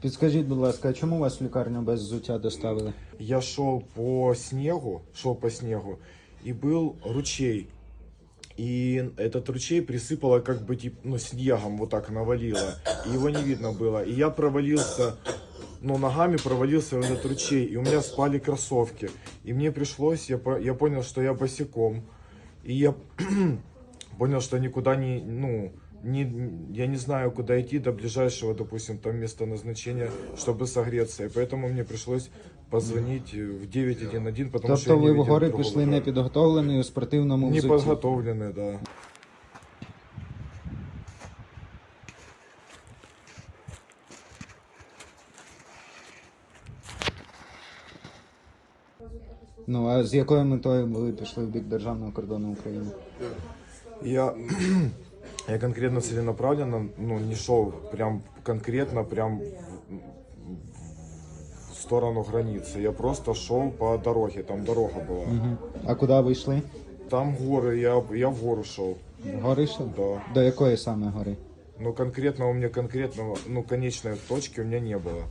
Підскажіть, будь ласка, а чому вас в лікарню без взуття доставили? Я шел по снегу, шел по снегу, и был ручей. И этот ручей присыпало как бы тип, ну, снегом вот так навалило. И его не видно было. И я провалился, ну, ногами провалился в этот ручей. И у меня спали кроссовки. И мне пришлось, я, по- я понял, что я босиком. И я понял, что никуда не, ну, не, я не знаю, куда идти до ближайшего, допустим, там места назначения, чтобы согреться. И поэтому мне пришлось позвонить в 911, потому что тобто я не ви в видел гори другого пішли врага. непідготовлений у спортивному Не взутті? подготовленный, да. Ну а з якою метою ви пішли в бік державного кордону України? Я, я конкретно целенаправленно, ну, не шел прям конкретно, прям в, сторону границы. Я просто шел по дороге, там дорога была. Угу. А куди ви йшли? Там горы, я, я в гору шел. В гори йшли? Да. До якої саме гори? Но конкретно у меня конкретного, ну, конечной точки у меня не было.